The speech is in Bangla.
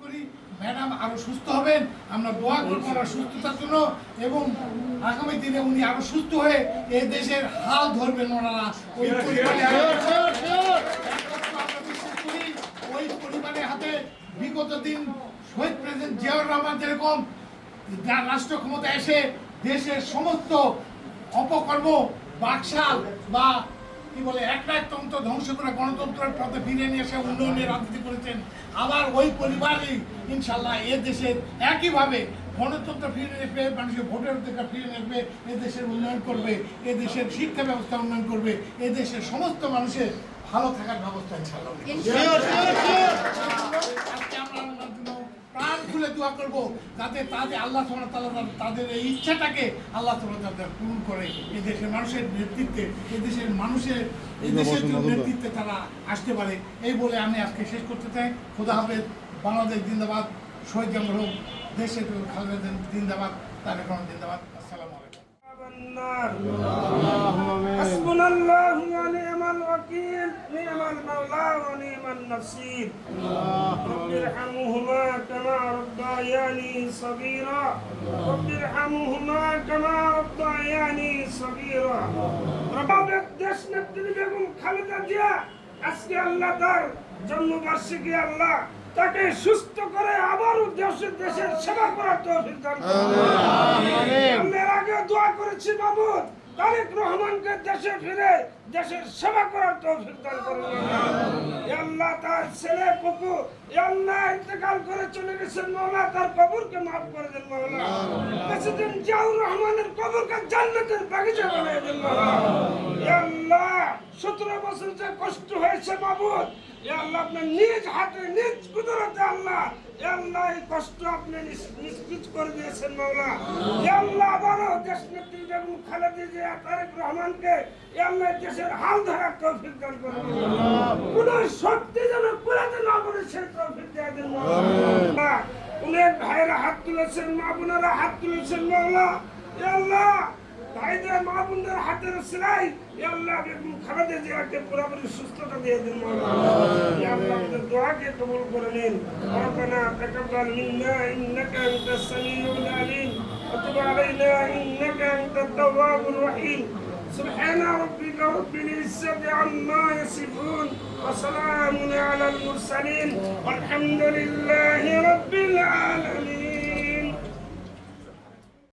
করি ম্যাডাম আরও সুস্থ হবেন। আমরা দোয়া করব ওনার সুস্থতার জন্য এবং আগামী দিনে উনি আরও সুস্থ হয়ে এই দেশের হাল ধরবেন ওনারা। ওই পরিবারের হাতে। বিগত দিন শহীদ প্রেসিডেন্ট জিয়াউর রহমান যেরকম রাষ্ট্র ক্ষমতা এসে দেশের সমস্ত অপকর্ম বাকশাল বা কি বলে একনায়কতন্ত্র ধ্বংস করে গণতন্ত্রের পথে ফিরে নিয়ে এসে উন্নয়নের রাজনীতি করেছেন। আবার ওই পরিবারই ইনশাল্লাহ এ দেশের একইভাবে গণতন্ত্র ফিরে নেবে মানুষের ভোটের অধিকার ফিরে নেবে এ দেশের উন্নয়ন করবে, এ দেশের শিক্ষা ব্যবস্থা উন্নয়ন করবে, এ দেশের সমস্ত মানুষের ভালো থাকার ব্যবস্থা ইনশাল্লাহ উনি করবেন। আজকে আমরা ওনার জন্য প্রাণ খুলে দোয়া করব যাতে তাদের আল্লাহ সুবহানাহু ওয়া তাআলা তাদের এই ইচ্ছাটাকে আল্লাহ সুবহানাহু ওয়া তাআলা পূরণ করে এই দেশের মানুষের নেতৃত্বে এই দেশের মানুষের এই দেশের জন্য নেতৃত্বে তারা আসতে পারে এই বলে আমি আজকে শেষ করতে চাই খোদা হাফেজ বাংলাদেশ জিন্দাবাদ শহীদ জঙ্গল হোক দেশের খালেদা জিন্দাবাদ তারেক রহমান জিন্দাবাদ আসসালামু আলাইকুম النار حسبنا الله ونعم الوكيل نعم المولى ونعم النصير رب ارحمهما كما ربياني صغيرا رب ارحمهما كما ربياني صغيرا رب দেশ নেত্রী বেগম খালেদা জিয়া আজকে আল্লাহ তার জন্মবার্ষিকী আল্লাহ তাকে সুস্থ করে আবারও দেশের দেশের সেবা করার তৌফিক দান করুন আমরা এর আগে দোয়া করেছি মামুদ তারেক রহমানকে দেশে ফিরে দেশের সেবা করার তৌফিক দান করুন এ করে চলে গেছেন মাওলা তার কবরকে মাফ করে দেন, মাওলা। প্রেসিডেন্ট জিয়াউর রহমানের কবরকে জান্নাতের বাগিচা বানিয়ে দেন, মাওলা। এ আল্লাহ, সতেরো বছর যে কষ্ট হয়েছে এ আল্লাহ আপনার নিজ হাতে নিজ কুদরতে আল্লাহ আল্লাহ এই কষ্ট আপনি নিষ্কৃত করে দিয়েছেন মাওলা। আল্লাহ আবারও দেশ নেত্রী বেগম খালেদা জিয়া তারেক রহমানকে আল্লাহ দেশের হাল ধরার তৌফিক দান করুন। কোন শক্তি যেন না পারে সেই তৌফিক দিয়ে দেন অনেক ভাইয়েরা হাত তুলেছেন মা বোনেরা হাত তুলেছেন মাওলা। আল্লাহ ভাইদের মা বোনদের হাতের সেলাই এ আল্লাহ বেগম খালেদা জিয়াকে পুরোপুরি সুস্থতা দিয়ে দিন মাওলা يا الله আমাদের দোয়াকে কবুল করে নিন ربنا تقبل منا انك انت السميع العليم وتب علينا انك انت التواب الرحيم سبحان ربك رب العزة عما يصفون وسلام على المرسلين والحمد لله رب العالمين